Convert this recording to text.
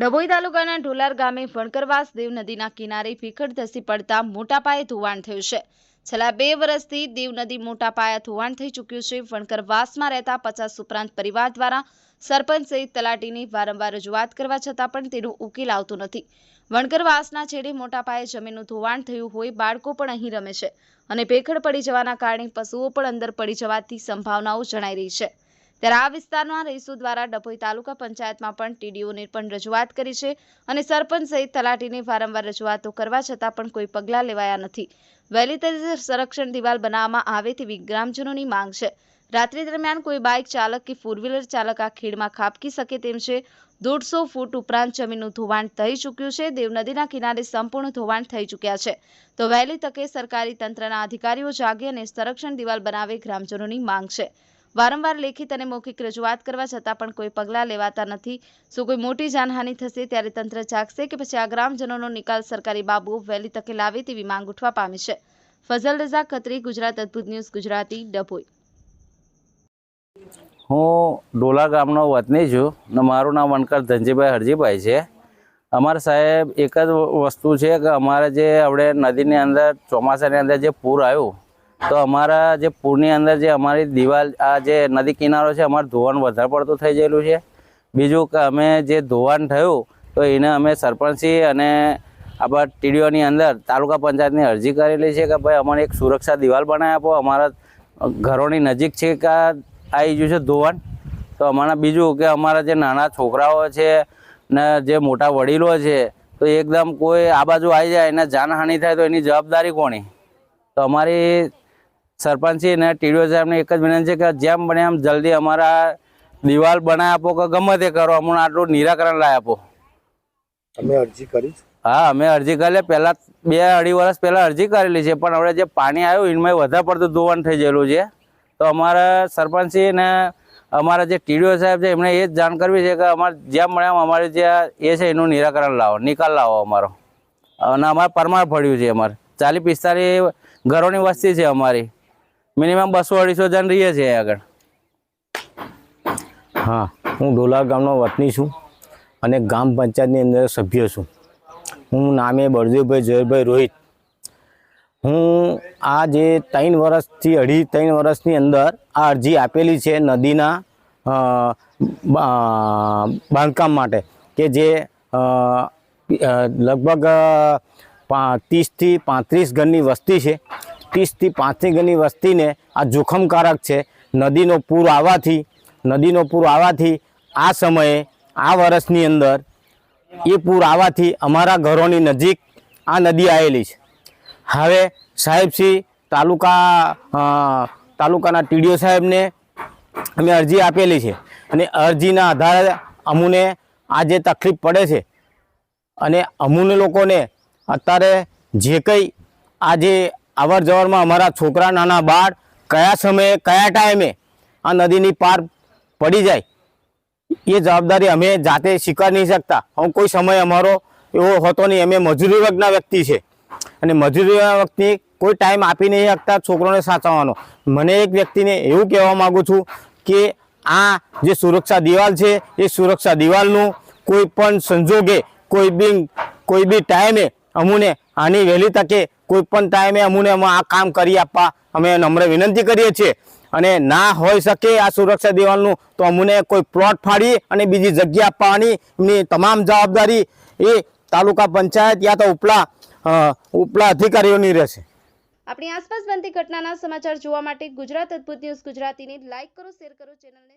ડભોઈ તાલુકાના ઢોલાર ગામે વણકરવાસ દેવ નદીના કિનારે ભીખડ ધસી પડતા મોટા પાયે ધોવાણ થયું છે. છેલ્લા બે વર્ષથી દેવ નદી મોટા પાયા ધોવાણ થઈ ચૂક્યું છે. વણકરવાસમાં રહેતા પચાસ ઉપરાંત પરિવાર દ્વારા સરપંચ સહિત તલાટીની વારંવાર રજૂઆત કરવા છતાં પણ તેનો ઉકેલ આવતો નથી. વણકરવાસના છેડે મોટા પાયે જમીનનું ધોવાણ થયું હોય બાળકો પણ અહીં રમે છે અને ભેખડ પડી જવાના કારણે પશુઓ પણ અંદર પડી જવાથી સંભાવનાઓ જણાઈ રહી છે. ત્યારે આ વિસ્તારના રહીશો દ્વારા ડભોઈ તાલુકા પંચાયતમાં પણ ટીડીઓને પણ રજૂઆત કરી છે અને સરપંચ સહિત તલાટીને વારંવાર રજૂઆતો કરવા છતાં પણ કોઈ પગલાં લેવાયા નથી. વહેલી તકે સંરક્ષણ દિવાલ બનાવવામાં આવે તેવી ગ્રામજનોની માંગ છે. રાત્રિ દરમિયાન કોઈ બાઇક ચાલક કે ફોર વ્હીલર ચાલક આ ખીણમાં ખાબકી શકે તેમ છે. દોઢસો ફૂટ ઉપરાંત જમીનનું ધોવાણ થઈ ચૂક્યું છે. દેવ નદીના કિનારે સંપૂર્ણ ધોવાણ થઈ ચૂક્યા છે. તો વહેલી તકે સરકારી તંત્રના અધિકારીઓ જાગે અને સંરક્ષણ દિવાલ બનાવે ગ્રામજનોની માંગ છે. વારંવાર લેખિત અને મૌખિક રજૂઆત કરવા છતાં પણ કોઈ પગલાં લેવાતા નથી. શું કોઈ મોટી જાનહાનિ થશે ત્યારે તંત્ર જાગશે કે પછી આ ગ્રામજનોનો નિકાલ સરકારી બાબુઓ વહેલી તકે લાવે તેવી માંગ ઉઠવા પામી છે? ફઝલ રઝા ખત્રી, ગુજરાત અદ્ભુત ન્યૂઝ, ગુજરાતી ડભોઈ. હું ડોલા ગામનો વતની છું ને મારું નામ વનકર ધનજીભાઈ હરજીભાઈ છે. અમારા સાહેબ એક જ વસ્તુ છે કે અમારે જે આપણે નદીની અંદર ચોમાસાની અંદર જે પૂર આવ્યું તો અમારા જે પૂરની અંદર જે અમારી દિવાલ, આ જે નદી કિનારો છે, અમારું ધોવાણ વધારે પડતું થઈ ગયેલું છે. બીજું કે અમે જે ધોવાણ થયું, તો એને અમે સરપંચી અને આપણા ટીડીઓની અંદર તાલુકા પંચાયતની અરજી કરેલી છે કે ભાઈ અમને એક સુરક્ષા દિવાલ બનાવી આપો. અમારા ઘરોની નજીક છે કે આવી ગયું છે ધોવાણ. તો અમારા બીજું કે અમારા જે નાના છોકરાઓ છે ને જે મોટા વડીલો છે, તો એકદમ કોઈ આ બાજુ આવી જાય એને જાનહાનિ થાય તો એની જવાબદારી કોની? તો અમારી સરપંચી અને ટીડીઓ સાહેબને એક જ વિનંતી છે કે જેમ બને એમ જલ્દી અમારા દિવાલ બનાવી આપો કે ગમે તે કરો અમને આટલું નિરાકરણ લાવી આપો. અમે અરજી કરી હા અમે અરજી કરેલી પહેલાં બે અઢી વર્ષ પહેલાં અરજી કરેલી છે પણ હવે જે પાણી આવ્યું એમાં વધારે પડતું ધોવાણ થઈ ગયેલું છે. તો અમારા સરપંચી ને અમારા જે ટીડીઓ સાહેબ છે એમણે એ જ જાણ કરવી છે કે અમારે જેમ મળે એમ અમારે જે એ છે એનું નિરાકરણ લાવો નિકાલ લાવો અમારો. અને અમારે પરમાર પડ્યું છે અમારે. ચાલીસ પિસ્તાલીસ ઘરોની વસ્તી છે અમારી. મિનિમમ બસો અઢીસો જણ રહીએ છીએ આગળ. હા, હું ડોલા ગામનો વતની છું અને ગામ પંચાયતની અંદર સભ્ય છું. હું નામે બળદેવભાઈ જયભાઈ રોહિત. હું આ જે ત્રણ વર્ષથી, અઢી ત્રણ વર્ષની અંદર આ અરજી આપેલી છે નદીના બાંધકામ માટે કે જે લગભગ ત્રીસથી પાંત્રીસ ઘરની વસ્તી છે. ત્રીસથી પાંચની ગણી વસ્તીને આ જોખમકારક છે. નદીનો પૂર આવવાથી, નદીનો પૂર આવવાથી આ સમયે, આ વર્ષની અંદર એ પૂર આવવાથી અમારા ઘરોની નજીક આ નદી આવેલી છે. હવે સાહેબશ્રી તાલુકા તાલુકાના ટીડીઓ સાહેબને અમે અરજી આપેલી છે અને અરજીના આધારે અમુને આ જે તકલીફ પડે છે અને અમુને લોકોને અત્યારે જે કંઈ આજે અવર જવરમાં અમારા છોકરા, નાના બાળ કયા સમયે, કયા ટાઈમે આ નદીની પાર પડી જાય, એ જવાબદારી અમે જાતે સ્વીકાર નહીં શકતા. હું કોઈ સમય અમારો એવો હતો નહીં. અમે મજૂરી વર્ગના વ્યક્તિ છે. અને મજૂરી વ્યક્તિ કોઈ ટાઈમ આપી નહીં શકતા છોકરોને સાચવવાનો. મને એક વ્યક્તિને એવું કહેવા માગું છું કે આ જે સુરક્ષા દિવાલ છે, એ સુરક્ષા દિવાલનું કોઈ પણ સંજોગે, કોઈ બી કોઈ બી ટાઈમે અમુને આની વહેલી તકે કોઈ પણ ટાઈમે અમુને અમે આ કામ કરી આપવા અમે નમ્ર વિનંતી કરીએ છીએ. અને ના હોઈ શકે આ સુરક્ષા દિવાલનું તો અમને કોઈ પ્લોટ ફાડી અને બીજી જગ્યા આપવાની એમની તમામ જવાબદારી એ તાલુકા પંચાયત યા તો ઉપલા ઉપલા અધિકારીઓની રહેશે. આપણી આસપાસ બનતી ઘટનાના સમાચાર જોવા માટે ગુજરાત અદ્ભુત ન્યૂઝ ગુજરાતીને લાઇક કરો, શેર કરો, ચેનલને